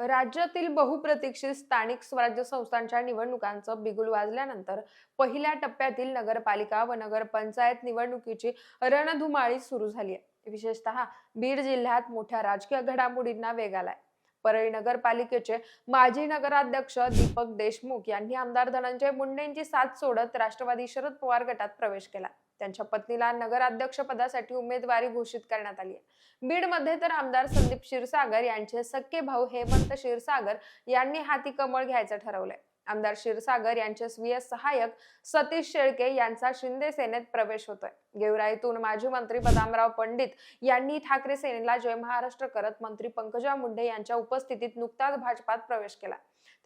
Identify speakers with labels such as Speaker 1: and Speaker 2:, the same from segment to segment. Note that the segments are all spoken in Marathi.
Speaker 1: राज्यातील बहुप्रतीक्षित स्थानिक स्वराज्य संस्थांच्या निवडणुकांचं बिगुल वाजल्यानंतर पहिल्या टप्प्यातील नगरपालिका व नगरपंचायत निवडणुकीची रणधुमाळी सुरू झाली आहे. विशेषतः बीड जिल्ह्यात मोठ्या राजकीय घडामोडींना वेग आलाय. परळी नगरपालिकेचे माजी नगराध्यक्ष दीपक देशमुख यांनी आमदार धनंजय मुंडेंची साथ सोडत राष्ट्रवादी शरद पवार गटात प्रवेश केला. त्यांच्या पत्नीला नगराध्यक्ष पदासाठी उमेदवारी घोषित करण्यात आली आहे. बीडमध्ये तर आमदार संदीप क्षीरसागर यांचे सख्खे भाऊ हेमंत क्षीरसागर यांनी हाती कमळ घ्यायचं ठरवलंय. आमदार क्षीरसागर यांचे स्वीय सहाय्यक सतीश शेळके यांचा शिंदे सेनेत प्रवेश होतोय. गेवराईतून माजी मंत्री बदामराव पंडित यांनी ठाकरे सेनेला जय महाराष्ट्र करत मंत्री पंकजा मुंडे यांच्या उपस्थितीत नुकताच भाजपात प्रवेश केला.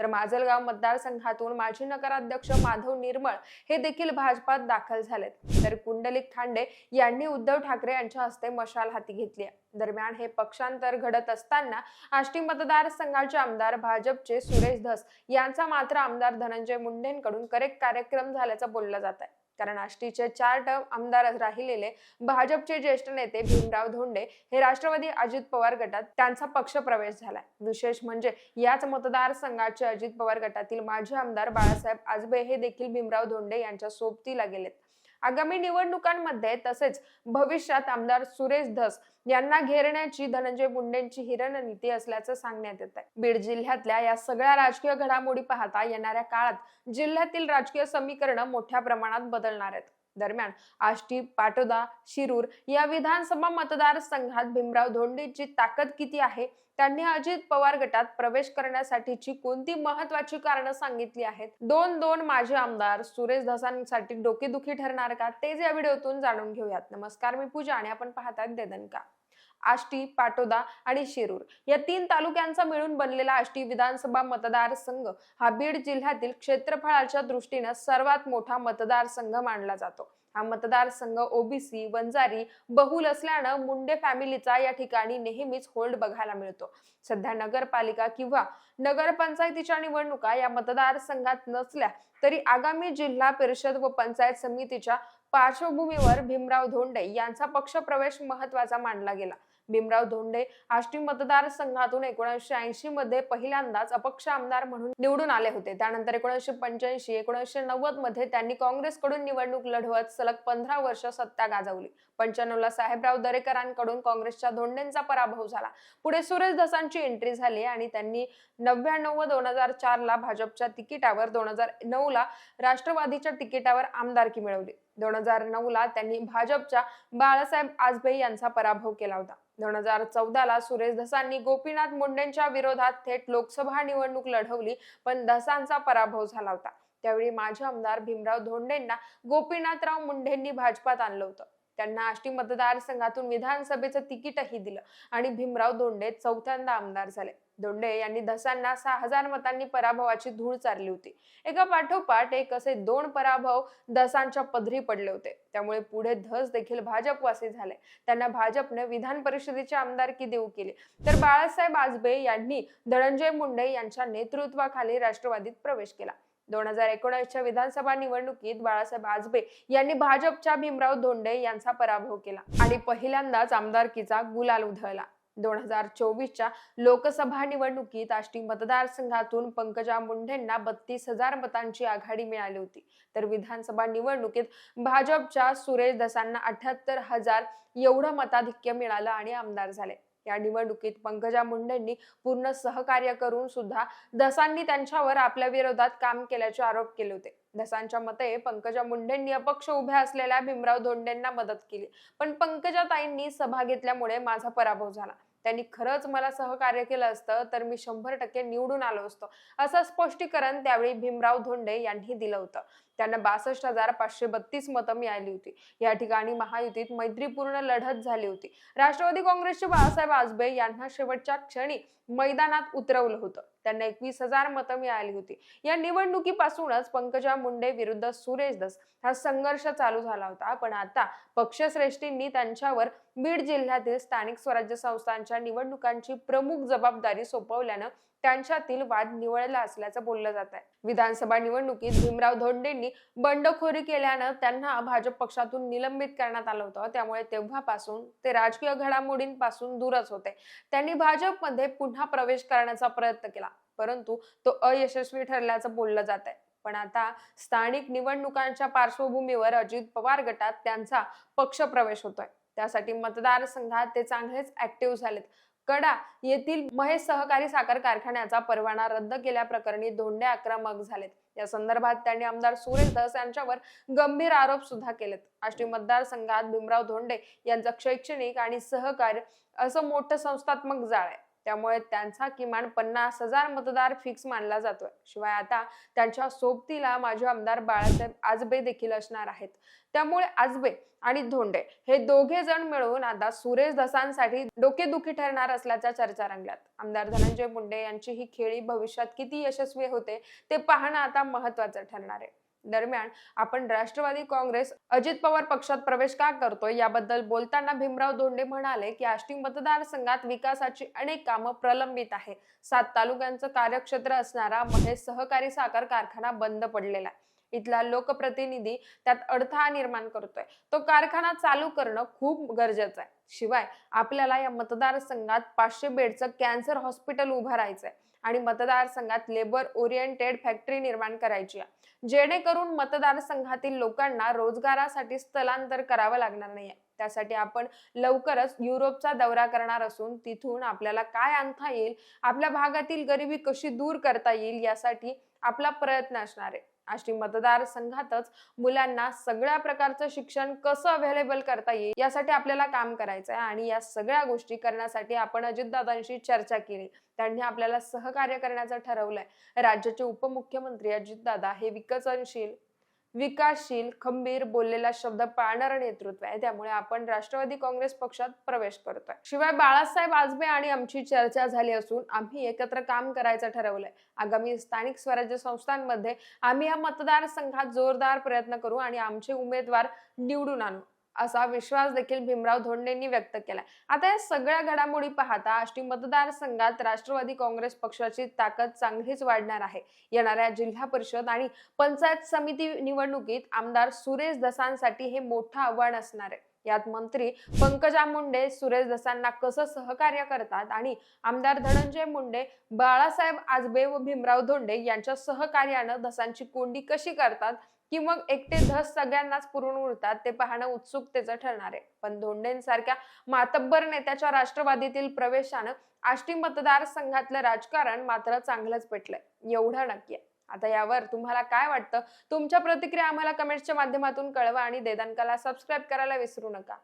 Speaker 1: तर माजलगाव मतदारसंघातून माजी नगराध्यक्ष माधव निर्मळ हे देखील भाजपात दाखल झालेत. तर कुंडलिक खांडे यांनी उद्धव ठाकरे यांच्या हस्ते मशाल हाती घेतली आहे. दरम्यान हे पक्षांतर घडत असताना आष्टी मतदारसंघाचे आमदार भाजपचे सुरेश धस यांचा मात्र आमदार धनंजय मुंडेंकडून करेक्ट कार्यक्रम झाल्याचं बोललं जात आहे. कारण आष्टीचे चार टर्म आमदार राहिलेले भाजपचे ज्येष्ठ नेते भीमराव धोंडे हे राष्ट्रवादी अजित पवार गटात त्यांचा पक्ष प्रवेश झालाय. विशेष म्हणजे याच मतदारसंघाचे अजित पवार गटातील माजी आमदार बाळासाहेब आजबे हे देखील भीमराव धोंडे यांच्या सोबतीला गेलेत. आगामी निवडणुकांमध्ये तसेच भविष्यात आमदार सुरेश धस यांना घेरण्याची धनंजय मुंडेंची ही रणनीती असल्याचं सांगण्यात येत आहे बीड जिल्ह्यातल्या या सगळ्या राजकीय घडामोडी पाहता येणाऱ्या काळात जिल्ह्यातील राजकीय समीकरण मोठ्या प्रमाणात बदलणार आहेत. दरम्यान आष्टी पाटोदा शिरूर या विधानसभा मतदारसंघात भीमराव धोंडेची ताकद किती आहे? त्यांनी अजित पवार गटात प्रवेश करण्यासाठीची कोणती महत्वाची कारणं सांगितली आहेत? दोन दोन माजी आमदार सुरेश धसांसाठी डोकेदुखी ठरणार का? तेच या व्हिडिओतून जाणून घेऊयात. नमस्कार मी पूजा आणि आपण पाहतात देदनका आष्टी पाटोदा आणि शिरूर या तीन तालुक्यांचा मिळून बनलेला आष्टी विधानसभा मतदारसंघ हा बीड जिल्ह्यातील क्षेत्रफळाच्या दृष्टीनं सर्वात मोठा मतदारसंघ मानला जातो. हा मतदारसंघ ओबीसी वंजारी बहुल असल्यानं मुंडे फॅमिलीचा या ठिकाणी नेहमीच होल्ड बघायला मिळतो. सध्या नगरपालिका किंवा नगरपंचायतीच्या निवडणुका या मतदारसंघात नसल्या तरी आगामी जिल्हा परिषद व पंचायत समितीच्या पार्श्वभूमीवर भीमराव धोंडे यांचा पक्ष प्रवेश महत्त्वाचा मानला गेला. भीमराव धोंडे आष्टी मतदारसंघातून एकोणीसशे ऐंशी मध्ये पहिल्यांदाच अपक्ष आमदार म्हणून निवडून आले होते. त्यानंतर एकोणीसशे पंच्याऐंशी एकोणीसशे नव्वदमध्ये त्यांनी काँग्रेसकडून निवडणूक लढवत सलग पंधरा वर्ष सत्ता गाजवली. पंच्याण्णवला साहेबराव दरेकरांकडून काँग्रेसच्या धोंडेंचा पराभव झाला. पुढे सुरेश धसांची एंट्री झाली आणि त्यांनी नव्याण्णव व दोन हजार चार ला भाजपच्या तिकिटावर दोन हजार नऊ ला राष्ट्रवादीच्या तिकिटावर आमदारकी मिळवली. दोन हजार नऊ ला त्यांनी भाजपच्या बाळासाहेब आजबे यांचा पराभव केला होता. दोन हजार चौदा ला सुरेश धसांनी गोपीनाथ मुंडेंच्या विरोधात थेट लोकसभा निवडणूक लढवली पण धसांचा पराभव झाला होता. त्यावेळी माजी आमदार भीमराव धोंडेंना गोपीनाथराव मुंडेंनी भाजपात आणलं होतं. त्यांना आष्टी मतदारसंघातून विधानसभेचं तिकीटही दिलं आणि भीमराव धोंडे चौथ्यांदा आमदार झाले. धोंडे यांनी धसांना सहा हजार मतांनी पराभवाची धूळ चारली होती. एका पाठोपाठ एक असे दोन पराभव धसांच्या पदरी पडले होते. त्यामुळे पुढे धस देखील भाजपवासी झाले. त्यांना भाजपने विधान परिषदेची आमदारकी देऊ केली? तर बाळासाहेब आजबे यांनी धनंजय मुंडे यांच्या नेतृत्वाखाली राष्ट्रवादीत प्रवेश केला. दोन हजार एकोणीसच्या विधानसभा निवडणुकीत बाळासाहेब आजबे यांनी भाजपच्या भीमराव धोंडे यांचा पराभव केला आणि पहिल्यांदाच आमदारकीचा गुलाल उधळला. दोन हजार चोवीसच्या लोकसभा निवडणुकीत आष्टी मतदारसंघातून पंकजा मुंडेंना बत्तीस हजार मतांची आघाडी मिळाली होती. तर विधानसभा निवडणुकीत भाजपच्या सुरेश दसांना अठ्याहत्तर हजार एवढं मताधिक्य मिळालं आणि आमदार झाले. या निवडणुकीत पंकजा मुंडेंनी पूर्ण सहकार्य करून सुद्धा दसांनी त्यांच्यावर आपल्या विरोधात काम केल्याचे आरोप केले होते. दसांच्या मते पंकजा मुंडेंनी अपक्ष उभ्या असलेल्या भीमराव धोंडेंना मदत केली. पण पंकजा ताईंनी सभा घेतल्यामुळे माझा पराभव झाला. त्यांनी खरंच मला सहकार्य केलं असतं तर मी शंभर टक्के निवडून आलो असतो. असं स्पष्टीकरण त्यावेळी भीमराव धोंडे यांनी दिलं होतं. त्यांना बासष्ट हजार पाचशे बत्तीस मतं मिळाली होती. या ठिकाणी महायुतीत मैत्रीपूर्ण लढत झाली होती. राष्ट्रवादी काँग्रेसचे बाळासाहेब आजबे यांना शेवटच्या क्षणी मैदानात उतरवलं होतं. त्यांना एकवीस हजार मतं मिळाली होती. या निवडणुकीपासूनच पंकजा मुंडे विरुद्ध सुरेश दस हा संघर्ष चालू झाला होता. पण आता पक्षश्रेष्ठींनी त्यांच्यावर बीड जिल्ह्यातील स्थानिक स्वराज्य संस्थांच्या निवडणुकांची प्रमुख जबाबदारी सोपवल्यानं त्यांच्यातील वाद निवळला असल्याचं बोललं जात आहे. विधानसभा निवडणुकीत भीमराव धोंडेंनी बंडखोरी केल्यानं त्यांना भाजप पक्षातून निलंबित करण्यात आलं होतं. त्यामुळे तेव्हापासून ते राजकीय घडामोडींपासून दूरच होते. त्यांनी भाजपमध्ये पुन्हा प्रवेश करण्याचा प्रयत्न केला परंतु तो अयशस्वी ठरल्याचं बोललं जात आहे. पण आता स्थानिक निवडणुकांच्या पार्श्वभूमीवर अजित पवार गटात त्यांचा पक्ष प्रवेश होतोय. त्यासाठी मतदारसंघात ते चांगलेच ऍक्टिव्ह झालेत. कडा येथील महेश सहकारी साखर कारखान्याचा परवाना रद्द केल्याप्रकरणी धोंडे आक्रमक झालेत. या संदर्भात त्यांनी आमदार सुरेश धस यांच्यावर गंभीर आरोप सुद्धा केलेत. आष्टी मतदारसंघात भीमराव धोंडे यांचं शैक्षणिक आणि सहकार्य असं मोठं संस्थात्मक जाळ आहे. त्यामुळे त्यांचा किमान पन्नास हजार मतदार फिक्स मानला जातोय. शिवाय आता त्यांच्या सोबतीला माजी आमदार बाळासाहेब आजबे देखील असणार आहेत. त्यामुळे आजबे आणि धोंडे हे दोघे जण मिळून आता सुरेश धसांसाठी डोकेदुखी ठरणार असल्याच्या चर्चा रंगल्यात. आमदार धनंजय मुंडे यांची ही खेळी भविष्यात किती यशस्वी होते ते पाहणं आता महत्वाचं ठरणार आहे. दरम्यान आपण राष्ट्रवादी काँग्रेस अजित पवार पक्षात प्रवेश का करतोय याबद्दल बोलताना भीमराव धोंडे म्हणाले की आष्टी मतदारसंघात विकासाची अनेक कामं प्रलंबित आहे सात तालुक्यांचं कार्यक्षेत्र असणारा महेश सहकारी साखर कारखाना बंद पडलेला आहे. इथला लोकप्रतिनिधी त्यात अडथळा निर्माण करतोय. तो कारखाना चालू करणं खूप गरजेचं आहे. शिवाय आपल्याला या मतदारसंघात पाचशे बेडचं कॅन्सर हॉस्पिटल उभारायचंय आणि मतदारसंघात लेबर ओरिएंटेड फॅक्टरी निर्माण करायची आहे. जेणेकरून मतदारसंघातील लोकांना रोजगारासाठी स्थलांतर करावं लागणार नाहीये. त्यासाठी आपण लवकरच युरोपचा दौरा करणार असून तिथून आपल्याला काय आणता येईल? आपल्या भागातील गरिबी कशी दूर करता येईल? यासाठी आपला प्रयत्न असणार आहे. आष्टी मतदारसंघातच मुलांना सगळ्या प्रकारचं शिक्षण कसं अवेलेबल करता येईल यासाठी आपल्याला काम करायचं आहे आणि या सगळ्या गोष्टी करण्यासाठी आपण अजितदादांशी चर्चा केली. त्यांनी आपल्याला सहकार्य करण्याचं ठरवलंय. राज्याचे उपमुख्यमंत्री अजितदादा हे विकसनशील विकासशील खंबीर बोललेला शब्द पाळणारं नेतृत्व आहे. त्यामुळे आपण राष्ट्रवादी काँग्रेस पक्षात प्रवेश करतोय. शिवाय बाळासाहेब आजबे आणि आमची चर्चा झाली असून आम्ही एकत्र काम करायचं ठरवलंय. आगामी स्थानिक स्वराज्य संस्थांमध्ये आम्ही या मतदारसंघात जोरदार प्रयत्न करू आणि आमचे उमेदवार निवडून आणू. असा विश्वास देखील भीमराव धोंडेंनी व्यक्त केला आता या सगळ्या घडामोडी पाहता आष्टी मतदारसंघात राष्ट्रवादी काँग्रेस पक्षाची ताकद चांगलीच वाढणार आहे. येणाऱ्या जिल्हा परिषद आणि पंचायत समिती निवडणुकीत आमदार सुरेश दसांसाठी हे मोठं आव्हान असणार आहे. यात मंत्री पंकजा मुंडे सुरेश दसांना कसं सहकार्य करतात आणि आमदार धनंजय मुंडे बाळासाहेब आजबे व भीमराव धोंडे यांच्या सहकार्यानं दसांची कोंडी कशी करतात की मग एकटे धस सगळ्यांनाच पुरून उरतात ते पाहणं उत्सुकतेचं ठरणार आहे. पण धोंडेंसारख्या मातब्बर नेत्याच्या राष्ट्रवादीतील प्रवेशानं आष्टी मतदारसंघातलं राजकारण मात्र चांगलंच पेटलंय. एवढं नक्की आहे. आता यावर तुम्हाला काय वाटतं? तुमच्या प्रतिक्रिया आम्हाला कमेंट्सच्या माध्यमातून कळवा आणि देदानकाला सबस्क्राईब करायला विसरू नका.